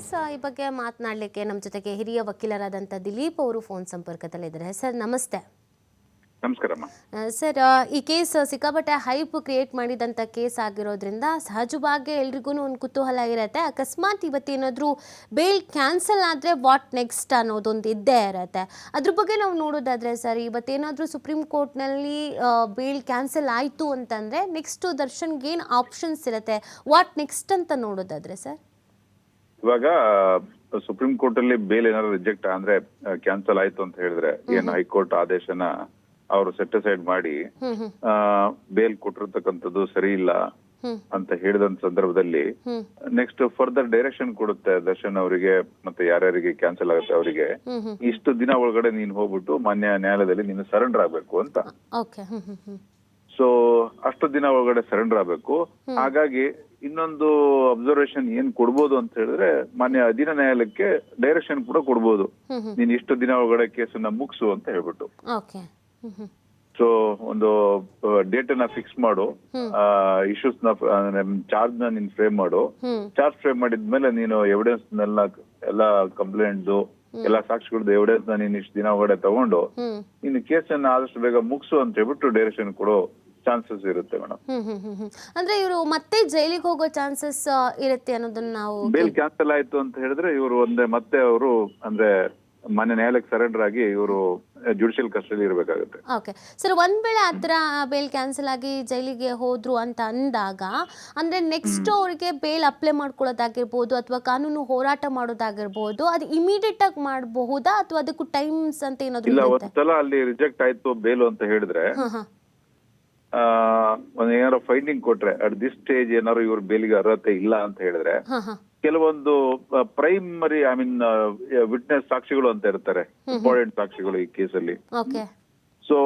S ಈ ಬಗ್ಗೆ ಮಾತನಾಡಲಿಕ್ಕೆ ನಮ್ಮ ಜೊತೆಗೆ ಹಿರಿಯ ವಕೀಲರಾದಂಥ ದಿಲೀಪ್ ಅವರು ಫೋನ್ ಸಂಪರ್ಕದಲ್ಲಿದ್ದಾರೆ. ಸರ್ ನಮಸ್ತೆ. ನಮಸ್ಕಾರಮ್ಮ ಸರ್ ಈ ಕೇಸ್ ಸಿಕ್ಕಾಪಟ್ಟೆ ಹೈಪ್ ಕ್ರಿಯೇಟ್ ಮಾಡಿದಂಥ ಕೇಸ್ ಆಗಿರೋದ್ರಿಂದ ಸಹಜವಾಗಿ ಎಲ್ರಿಗೂ ಒಂದು ಕುತೂಹಲ ಇರುತ್ತೆ. ಅಕಸ್ಮಾತ್ ಇವತ್ತೇನಾದರೂ ಬೇಲ್ ಕ್ಯಾನ್ಸಲ್ ಆದರೆ ವಾಟ್ ನೆಕ್ಸ್ಟ್ ಅನ್ನೋದೊಂದು ಇದ್ದೇ ಇರುತ್ತೆ. ಅದ್ರ ಬಗ್ಗೆ ನಾವು ನೋಡೋದಾದರೆ ಸರ್ ಇವತ್ತೇನಾದರೂ ಸುಪ್ರೀಂ ಕೋರ್ಟ್ನಲ್ಲಿ ಬೇಲ್ ಕ್ಯಾನ್ಸಲ್ ಆಯಿತು ಅಂತಂದರೆ ನೆಕ್ಸ್ಟು ದರ್ಶನ್ಗೆ ಏನು ಆಪ್ಷನ್ಸ್ ಇರುತ್ತೆ. ವಾಟ್ ನೆಕ್ಸ್ಟ್ ಅಂತ ನೋಡೋದಾದರೆ ಸರ್? ಇವಾಗ ಸುಪ್ರೀಂ ಕೋರ್ಟ್ ಅಲ್ಲಿ ಬೇಲ್ ಏನಾದ್ರು ರಿಜೆಕ್ಟ್ ಅಂದ್ರೆ ಕ್ಯಾನ್ಸಲ್ ಆಯ್ತು ಅಂತ ಹೇಳಿದ್ರೆ ಏನ್ ಹೈಕೋರ್ಟ್ ಆದೇಶನ ಅವರು ಸೆಟಿಸೈಡ್ ಮಾಡಿ ಬೇಲ್ ಕೊಟ್ಟಿರ್ತಕ್ಕಂಥದ್ದು ಸರಿ ಇಲ್ಲ ಅಂತ ಹೇಳಿದಂತ ಸಂದರ್ಭದಲ್ಲಿ ನೆಕ್ಸ್ಟ್ ಫರ್ದರ್ ಡೈರೆಕ್ಷನ್ ಕೊಡುತ್ತೆ ದರ್ಶನ್ ಅವರಿಗೆ ಮತ್ತೆ ಯಾರ್ಯಾರಿಗೆ ಕ್ಯಾನ್ಸಲ್ ಆಗುತ್ತೆ ಅವರಿಗೆ. ಇಷ್ಟು ದಿನ ಒಳಗಡೆ ನೀನ್ ಹೋಗ್ಬಿಟ್ಟು ಮಾನ್ಯ ನ್ಯಾಯಾಲಯದಲ್ಲಿ ನೀನು ಸರೆಂಡರ್ ಆಗ್ಬೇಕು ಅಂತ. ಸೊ ಅಷ್ಟು ದಿನ ಒಳಗಡೆ ಸರೆಂಡರ್ ಆಗ್ಬೇಕು. ಹಾಗಾಗಿ ಇನ್ನೊಂದು ಅಬ್ಸರ್ವೇಷನ್ ಏನ್ ಕೊಡ್ಬೋದು ಅಂತ ಹೇಳಿದ್ರೆ ಮಾನ್ಯ ಅಧೀನ ನ್ಯಾಯಾಲಯಕ್ಕೆ ಡೈರೆಕ್ಷನ್ ಕೂಡ ಕೊಡ್ಬೋದು. ನೀನ್ ಇಷ್ಟು ದಿನ ಒಳಗಡೆ ಕೇಸನ್ನ ಮುಗಿಸು ಅಂತ ಹೇಳ್ಬಿಟ್ಟು. ಸೊ ಒಂದು ಡೇಟ್ ಅನ್ನ ಫಿಕ್ಸ್ ಮಾಡು. ಇಶ್ಯೂಸ್ನ ಚಾರ್ಜ್ನ ನೀನ್ ಫ್ರೇಮ್ ಮಾಡು. ಚಾರ್ಜ್ ಫ್ರೇಮ್ ಮಾಡಿದ್ಮೇಲೆ ನೀನು ಎವಿಡೆನ್ಸ್ ನೆಲ್ಲ ಎಲ್ಲ ಕಂಪ್ಲೇಂಟ್ ಎಲ್ಲ ಸಾಕ್ಷಿಗಳದ್ದು ಎವಿಡೆನ್ಸ್ನ ನೀನ್ ಇಷ್ಟು ದಿನ ಒಳಗಡೆ ತಗೊಂಡು ನೀನು ಕೇಸನ್ನ ಆದಷ್ಟು ಬೇಗ ಮುಗಿಸು ಅಂತ ಹೇಳ್ಬಿಟ್ಟು ಡೈರೆಕ್ಷನ್ ಕೊಡೋ. ಚಾನ್ಸಸ್ ಇರುತ್ತೆ ಮೇಡಮ್. ಹ್ಮ್ ಹ್ಮ್ ಹ್ಮ್ ಹ್ಮ್. ಅಂದ್ರೆ ಇವರು ಮತ್ತೆ ಜೈಲಿಗೆ ಹೋಗೋ ಚಾನ್ಸಸ್ ಇರುತ್ತೆ ಅನ್ನೋದನ್ನ ನಾವು ಬೇಲ್ ಕ್ಯಾನ್ಸಲ್ ಆಯ್ತು ಅಂತ ಹೇಳಿದ್ರೆ ಇವರು ಒಂದೇ ಮತ್ತೆ ಅವರು ಅಂದ್ರೆ ಮನೆ ನ್ಯಾಯಾಲಯಕ್ಕೆ ಸರೆಂಡರ್ ಆಗಿ ಇವರು ಜುಡಿಷಿಯಲ್ ಕಸ್ಟಡಿ ಇರಬೇಕಾಗುತ್ತೆ. ಓಕೆ ಸರ್ ಒಂದ್ ವೇಳೆ ಆ ಥರ ಬೇಲ್ ಕ್ಯಾನ್ಸಲ್ ಆಗಿ ಜೈಲಿಗೆ ಹೋದ್ರು ಅಂತ ಅಂದಾಗ ಅಂದ್ರೆ ನೆಕ್ಸ್ಟ್ ಅವ್ರಿಗೆ ಬೇಲ್ ಅಪ್ಲೈ ಮಾಡ್ಕೊಳ್ಳೋದಾಗಿರ್ಬೋದು ಅಥವಾ ಕಾನೂನು ಹೋರಾಟ ಮಾಡೋದಾಗಿರ್ಬೋದು ಅದು ಇಮಿಡಿಯೇಟ್ ಆಗಿ ಮಾಡಬಹುದಾ ಅಥವಾ ಅದಕ್ಕೂ ಟೈಮ್ಸ್ ಅಂತ ಏನಾದ್ರು ಇಲ್ಲ ಇರುತ್ತೆ? ಒಂದ್ಸಲ ಅಲ್ಲಿ ರಿಜೆಕ್ಟ್ ಆಯ್ತು ಬೇಲು ಅಂತ ಹೇಳಿದ್ರೆ ಹಾ ಹಾ. ಆ ಒಂದ್ ಏನಾರ ಫೈಂಡಿಂಗ್ ಕೊಟ್ರೆ ಅಟ್ ದಿಸ್ ಸ್ಟೇಜ್ ಏನಾರು ಇವ್ರ ಬೇಲಿಗೆ ಅರ್ಹತೆ ಇಲ್ಲ ಅಂತ ಹೇಳಿದ್ರೆ ಕೆಲವೊಂದು ಪ್ರೈಮರಿ ಐ ಮೀನ್ ವಿಟ್ನೆಸ್ ಸಾಕ್ಷಿಗಳು ಅಂತ ಇರ್ತಾರೆ ಇಂಪಾರ್ಟೆಂಟ್ ಸಾಕ್ಷಿಗಳು ಈ ಕೇಸಲ್ಲಿ. ಸೊ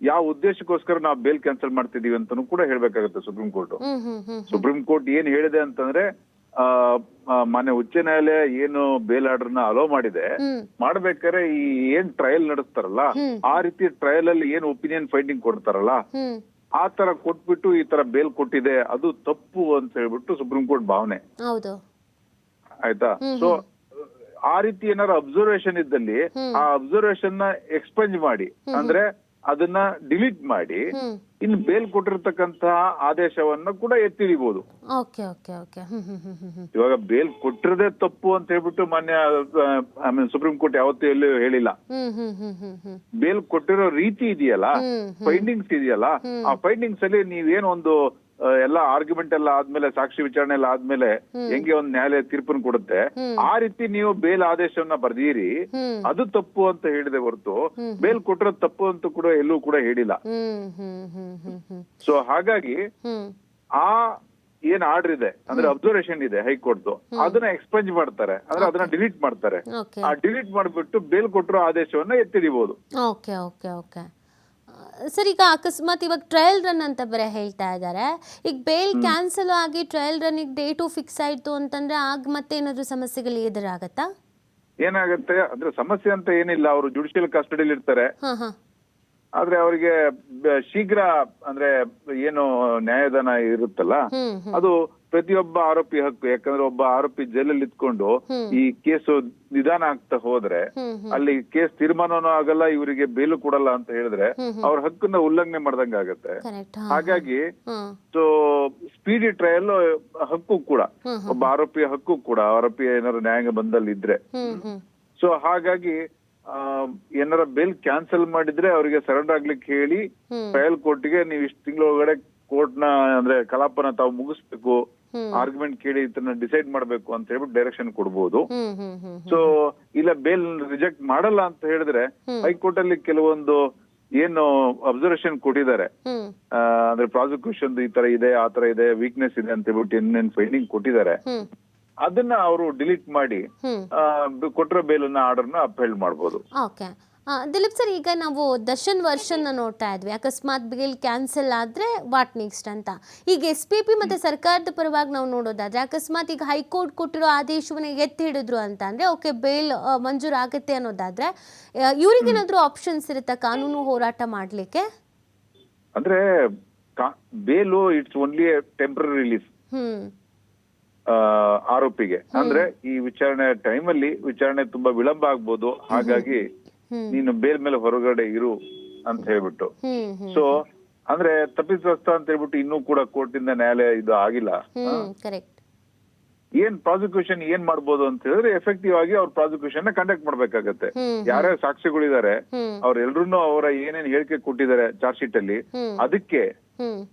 ಯಾವ ಉದ್ದೇಶಕ್ಕೋಸ್ಕರ ನಾವು ಬೇಲ್ ಕ್ಯಾನ್ಸಲ್ ಮಾಡ್ತಿದೀವಿ ಅಂತಾನು ಕೂಡ ಹೇಳ್ಬೇಕಾಗತ್ತೆ ಸುಪ್ರೀಂ ಕೋರ್ಟ್. ಸುಪ್ರೀಂ ಕೋರ್ಟ್ ಏನ್ ಹೇಳಿದೆ ಅಂತಂದ್ರೆ ಮಾನ್ಯ ಉಚ್ಚ ನ್ಯಾಯಾಲಯ ಏನು ಬೇಲ್ ಆರ್ಡರ್ನ ಅಲೋ ಮಾಡಿದೆ ಮಾಡ್ಬೇಕಾದ್ರೆ ಈ ಏನ್ ಟ್ರಯಲ್ ನಡೆಸ್ತಾರಲ್ಲ ಆ ರೀತಿ ಟ್ರಯಲ್ ಅಲ್ಲಿ ಏನ್ ಒಪಿನಿಯನ್ ಫೈಂಡಿಂಗ್ ಕೊಡ್ತಾರಲ್ಲ ಆ ತರ ಕೊಟ್ಬಿಟ್ಟು ಈ ತರ ಬೇಲ್ ಕೊಟ್ಟಿದೆ ಅದು ತಪ್ಪು ಅಂತ ಹೇಳ್ಬಿಟ್ಟು ಸುಪ್ರೀಂ ಕೋರ್ಟ್ ಭಾವನೆ. ಆಯ್ತಾ? ಸೊ ಆ ರೀತಿ ಏನಾರ ಅಬ್ಸರ್ವೇಷನ್ ಇದ್ದಲ್ಲಿ ಆ ಅಬ್ಸರ್ವೇಷನ್ನ ಎಕ್ಸ್ಪೆಂಜ್ ಮಾಡಿ. ಅಂದ್ರೆ ಅದನ್ನ ಡಿಲೀಟ್ ಮಾಡಿ ಇನ್ನು ಬೇಲ್ ಕೊಟ್ಟಿರ್ತಕ್ಕಂತಹ ಆದೇಶವನ್ನ ಕೂಡ ಎತ್ತಿಡಿಬಹುದು ಇವಾಗ ಬೇಲ್ ಕೊಟ್ಟಿರದೇ ತಪ್ಪು ಅಂತ ಹೇಳ್ಬಿಟ್ಟು ಮಾನ್ಯ ಐ ಮೀನ್ ಸುಪ್ರೀಂ ಕೋರ್ಟ್ ಯಾವತ್ತೂ ಎಲ್ಲೂ ಹೇಳಿಲ್ಲ. ಬೇಲ್ ಕೊಟ್ಟಿರೋ ರೀತಿ ಇದೆಯಲ್ಲ? ಫೈಂಡಿಂಗ್ಸ್ ಇದೆಯಲ್ಲ? ಆ ಫೈಂಡಿಂಗ್ಸ್ ಅಲ್ಲಿ ನೀವೇನ್ ಒಂದು ಆ, ಎಲ್ಲ ಆರ್ಗ್ಯುಮೆಂಟ್ ಎಲ್ಲ ಆದ್ಮೇಲೆ ಸಾಕ್ಷಿ ವಿಚಾರಣೆ ಎಲ್ಲ ಆದ್ಮೇಲೆ ಹೆಂಗೆ ಒಂದು ನ್ಯಾಯಾಲಯ ತೀರ್ಪನ್ನು ಕೊಡುತ್ತೆ? ಆ ರೀತಿ ನೀವು ಬೇಲ್ ಆದೇಶವನ್ನ ಬರ್ದೀರಿ. ಅದು ತಪ್ಪು ಅಂತ ಹೇಳಿದೆ ಹೊರತು ಬೇಲ್ ಕೊಟ್ಟಿರೋದು ತಪ್ಪು ಅಂತ ಕೂಡ ಎಲ್ಲೂ ಕೂಡ ಹೇಳಿಲ್ಲ. ಸೊ ಹಾಗಾಗಿ ಆ ಏನ್ ಆರ್ಡರ್ ಇದೆ ಅಂದ್ರೆ ಅಬ್ಸರ್ವೇಷನ್ ಇದೆ ಹೈಕೋರ್ಟ್ ಅದನ್ನ ಎಕ್ಸ್ಪೆಂಜ್ ಮಾಡ್ತಾರೆ ಅಂದ್ರೆ ಅದನ್ನ ಡಿಲೀಟ್ ಮಾಡ್ತಾರೆ. ಆ ಡಿಲೀಟ್ ಮಾಡ್ಬಿಟ್ಟು ಬೇಲ್ ಕೊಟ್ಟಿರೋ ಆದೇಶವನ್ನ ಎತ್ತಿಡಿಬಹುದು ಓಕೆ ಓಕೆ ಓಕೆ ಸರ್ ಈಗ ಅಕಸ್ಮಾತ್ ಇವಾಗ ಟ್ರಯಲ್ ರನ್ ಅಂತ ಬೇರೆ ಹೇಳ್ತಾ ಇದ್ದಾರೆ. ಈಗ ಬೇಲ್ ಕ್ಯಾನ್ಸಲ್ ಆಗಿ ಟ್ರಯಲ್ ರನ್ನಿಗೆ ಡೇಟು ಫಿಕ್ಸ್ ಆಯಿತು ಅಂತಂದ್ರೆ ಆಗ ಮತ್ತೆ ಏನಾದರೂ ಸಮಸ್ಯೆಗಳು ಎದುರಾಗತ್ತಾ? ಏನಾಗುತ್ತೆ? ಅಂದ್ರೆ ಸಮಸ್ಯೆ ಅಂತ ಏನಿಲ್ಲ. ಅವರು ಜುಡಿಷಿಯಲ್ ಕಸ್ಟಡಿಲಿ ಇರ್ತಾರೆ. ಹಾಂ ಹಾಂ. ಆದ್ರೆ ಅವರಿಗೆ ಶೀಘ್ರ ಅಂದ್ರೆ ಏನು ನ್ಯಾಯದಾನ ಇರುತ್ತಲ್ಲ ಹ್ಮ್ ಹ್ಮ್. ಅದು ಪ್ರತಿಯೊಬ್ಬ ಆರೋಪಿ ಹಕ್ಕು ಯಾಕಂದ್ರೆ ಒಬ್ಬ ಆರೋಪಿ ಜೈಲಲ್ಲಿ ಇದ್ಕೊಂಡು ಈ ಕೇಸು ನಿಧಾನ ಆಗ್ತಾ ಹೋದ್ರೆ ಅಲ್ಲಿ ಕೇಸ್ ತೀರ್ಮಾನನೂ ಆಗಲ್ಲ ಇವರಿಗೆ ಬೇಲು ಕೊಡಲ್ಲ ಅಂತ ಹೇಳಿದ್ರೆ. ಅವ್ರ ಹಕ್ಕನ್ನ ಉಲ್ಲಂಘನೆ ಮಾಡ್ದಂಗ ಆಗತ್ತೆ. ಹಾಗಾಗಿ ಸೊ ಸ್ಪೀಡಿ ಟ್ರಯಲ್ ಹಕ್ಕು ಕೂಡ ಒಬ್ಬ ಆರೋಪಿಯ ಹಕ್ಕು ಕೂಡ ಆರೋಪಿ ಏನಾದ್ರು ನ್ಯಾಯಾಂಗ ಬಂದಲ್ಲಿ ಇದ್ರೆ. ಸೊ ಹಾಗಾಗಿ ಏನಾರ ಬೇಲ್ ಕ್ಯಾನ್ಸಲ್ ಮಾಡಿದ್ರೆ ಅವರಿಗೆ ಸರೆಂಡರ್ ಆಗ್ಲಿಕ್ಕೆ ಹೇಳಿ. ಟ್ರಯಲ್ ಕೋರ್ಟ್ಗೆ ನೀವು ಇಷ್ಟು ತಿಂಗಳೊಳಗಡೆ ಕೋರ್ಟ್ನ ಅಂದ್ರೆ ಕಲಾಪನ ತಾವು ಮುಗಿಸ್ಬೇಕು. ಆರ್ಗ್ಯುಮೆಂಟ್ ಕೇಳಿ ಇದನ್ನ ಡಿಸೈಡ್ ಮಾಡಬೇಕು ಅಂತ ಹೇಳ್ಬಿಟ್ಟು ಡೈರೆಕ್ಷನ್ ಕೊಡ್ಬೋದು. ಸೊ ಇಲ್ಲ ಬೇಲ್ ರಿಜೆಕ್ಟ್ ಮಾಡಲ್ಲ ಅಂತ ಹೇಳಿದ್ರೆ ಹೈಕೋರ್ಟ್ ಅಲ್ಲಿ ಕೆಲವೊಂದು ಏನು ಅಬ್ಸರ್ವೇಷನ್ ಕೊಟ್ಟಿದ್ದಾರೆ. ಅಂದ್ರೆ ಪ್ರಾಸಿಕ್ಯೂಷನ್ ಈ ತರ ಇದೆ ಆ ತರ ಇದೆ ವೀಕ್ನೆಸ್ ಇದೆ ಅಂತ ಹೇಳ್ಬಿಟ್ಟು ಏನೇನ್ ಫೈಂಡಿಂಗ್ ಕೊಟ್ಟಿದ್ದಾರೆ. ಅದನ್ನ ಅವರು ಡಿಲೀಟ್ ಮಾಡಿ ಕೊಟ್ಟರೋ ಬೇಲ್ ಆರ್ಡರ್ ಕೊಟ್ಟಿರೋ ಬೇಲನ್ನ ಆರ್ಡರ್ನ ಅಪ್ಹೆಲ್ಡ್ ಮಾಡಬಹುದು ದಿಲೀಪ್ ಸರ್ ಈಗ ನಾವು ದರ್ಶನ್ ವರ್ಷನ್ನ ನೋಡ್ತಾ ಇದ್ವಿ. ಅಕಸ್ಮಾತ್ ಬಿಲ್ ಕ್ಯಾನ್ಸಲ್ ಆದರೆ ವಾಟ್ ನೆಕ್ಸ್ಟ್ ಅಂತ. ಈಗ ಎಸ್ ಪಿ ಪಿ ಮತ್ತು ಸರ್ಕಾರದ ಪರವಾಗಿ ನಾವು ನೋಡೋದಾದ್ರೆ ಅಕಸ್ಮಾತ್ ಈಗ ಹೈಕೋರ್ಟ್ ಕೊಟ್ಟಿರೋ ಆದೇಶವನ್ನು ಎತ್ತಿ ಹಿಡಿದ್ರು ಅಂತ ಅಂದರೆ ಓಕೆ ಬೇಲ್ ಮಂಜೂರಾಗುತ್ತೆ ಅನ್ನೋದಾದ್ರೆ ಇವ್ರಿಗೇನಾದರೂ ಆಪ್ಷನ್ಸ್ ಇರುತ್ತಾ ಕಾನೂನು ಹೋರಾಟ ಮಾಡಲಿಕ್ಕೆ? ಅಂದ್ರೆ ಬೇಲು ಇಟ್ಸ್ ಓನ್ಲಿ ಟೆಂಪ್ರರಿ ಆ, ಆರೋಪಿಗೆ. ಅಂದ್ರೆ ಈ ವಿಚಾರಣೆ ಟೈಮಲ್ಲಿ ವಿಚಾರಣೆ ತುಂಬಾ ವಿಳಂಬ ಆಗ್ಬೋದು. ಹಾಗಾಗಿ. ನೀನು ಬೇಲ್ ಮೇಲೆ ಹೊರಗಡೆ ಇರು ಅಂತ ಹೇಳ್ಬಿಟ್ಟು. ಸೊ ಅಂದ್ರೆ ತಪ್ಪಿತಸ್ಥ ಅಂತ ಹೇಳ್ಬಿಟ್ಟು ಇನ್ನೂ ಕೂಡ ಕೋರ್ಟ್ ಇಂದ ನ್ಯಾಯಾಲಯ ಇದು ಆಗಿಲ್ಲ. ಏನ್ ಪ್ರಾಸಿಕ್ಯೂಷನ್ ಏನ್ ಮಾಡ್ಬೋದು ಅಂತ ಹೇಳಿದ್ರೆ ಎಫೆಕ್ಟಿವ್ ಆಗಿ ಅವ್ರ ಪ್ರಾಸಿಕ್ಯೂಷನ್ನ ಕಂಡಕ್ಟ್ ಮಾಡ್ಬೇಕಾಗತ್ತೆ ಯಾರ್ಯಾರು ಸಾಕ್ಷಿಗಳಿದ್ದಾರೆ ಅವ್ರೆಲ್ರೂ ಅವರ ಏನೇನ್ ಹೇಳಿಕೆ ಕೊಟ್ಟಿದ್ದಾರೆ ಚಾರ್ಜ್ ಶೀಟ್ ಅಲ್ಲಿ ಅದಕ್ಕೆ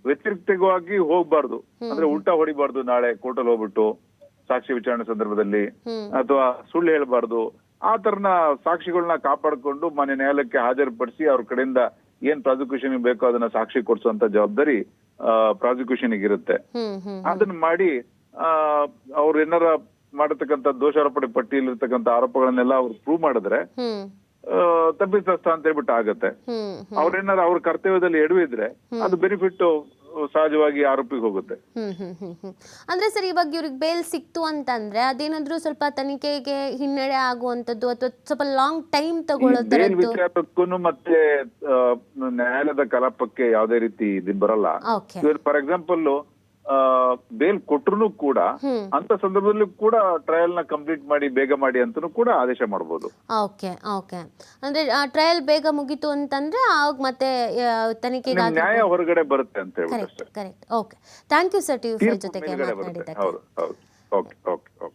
ವ್ಯತಿರಿಕ್ತವಾಗಿ ಹೋಗ್ಬಾರ್ದು. ಅಂದ್ರೆ ಉಲ್ಟಾ ಹೊಡಿಬಾರ್ದು ನಾಳೆ ಕೋರ್ಟಲ್ಲಿ ಹೋಗ್ಬಿಟ್ಟು ಸಾಕ್ಷಿ ವಿಚಾರಣೆ ಸಂದರ್ಭದಲ್ಲಿ ಅಥವಾ ಸುಳ್ಳು ಹೇಳ್ಬಾರ್ದು. ಆ ತರನ ಸಾಕ್ಷಿಗಳನ್ನ ಕಾಪಾಡಿಕೊಂಡು ಮನೆ ನ್ಯಾಯಾಲಯಕ್ಕೆ ಹಾಜರುಪಡಿಸಿ ಅವ್ರ ಕಡೆಯಿಂದ ಏನ್ ಪ್ರಾಸಿಕ್ಯೂಷನ್ ಬೇಕೋ ಅದನ್ನ ಸಾಕ್ಷಿ ಕೊಡಿಸುವಂತ ಜವಾಬ್ದಾರಿ ಪ್ರಾಸಿಕ್ಯೂಷನ್ ಇರುತ್ತೆ. ಅದನ್ನ ಮಾಡಿ ಆ ಅವ್ರು ಏನಾರ ಮಾಡತಕ್ಕಂತ ದೋಷಾರೋಪಣೆ ಪಟ್ಟಿಯಲ್ಲಿರ್ತಕ್ಕಂತ ಆರೋಪಗಳನ್ನೆಲ್ಲ ಅವ್ರು ಪ್ರೂವ್ ಮಾಡಿದ್ರೆ ತಪ್ಪಿತಸ್ಥ ಅಂತ ಹೇಳ್ಬಿಟ್ಟು ಆಗತ್ತೆ. ಅವ್ರೇನಾರ ಅವ್ರ ಕರ್ತವ್ಯದಲ್ಲಿ ಎಡವಿದ್ರೆ ಅದು ಬೆನಿಫಿಟ್ ಸಹಜವಾಗಿ ಆರೋಪಿಗೆ ಹೋಗುತ್ತೆ. ಹ್ಮ್ ಹ್ಮ್ ಹ್ಮ್ ಹ್ಮ್. ಅಂದ್ರೆ ಸರ್ ಇವಾಗ ಇವ್ರಿಗೆ ಬೇಲ್ ಸಿಕ್ತು ಅಂತಂದ್ರೆ ಅದೇನಾದ್ರೂ ಸ್ವಲ್ಪ ತನಿಖೆಗೆ ಹಿನ್ನಡೆ ಆಗುವಂತದ್ದು ಅಥವಾ ಸ್ವಲ್ಪ ಲಾಂಗ್ ಟೈಮ್ ತಗೊಳ್ಳೋದಕ್ಕೂ ಬೇಲ್ ತರದ್ದು ವಿಚಾರಕ್ಕೂ ಮತ್ತೆ ಆ, ನ್ಯಾಯಾಲಯದ ಕಲಾಪಕ್ಕೆ ಯಾವುದೇ ರೀತಿ ಇದು ಬರಲ್ಲ. ಓಕೆ ಫಾರ್ ಎಕ್ಸಾಂಪಲ್ ಬೇಲ್ ಕೊಟ್ರು ಕೂಡ ಅಂತ ಸಂದರ್ಭದಲ್ಲೂ ಕೂಡ ಟ್ರಯಲ್ನ ಕಂಪ್ಲೀಟ್ ಮಾಡಿ ಬೇಗ ಮಾಡಿ ಅಂತನೂ ಕೂಡ ಆದೇಶ ಮಾಡಬಹುದು ಓಕೆ ಓಕೆ. ಅಂದ್ರೆ ಟ್ರಯಲ್ ಬೇಗ ಮುಗಿತು ಅಂತಂದ್ರೆ ಆಗ ಮತ್ತೆ ಆ, ತನಿಖೆಗೆ ನ್ಯಾಯ ಹೊರಗಡೆ ಬರುತ್ತೆ ಅಂತ ಹೇಳಿ correct okay thank you sir TV ಜೊತೆಗೆ ಮಾತನಾಡಿದ್ದಕ್ಕೆ. ಹೌದು ಹೌದು. Okay okay okay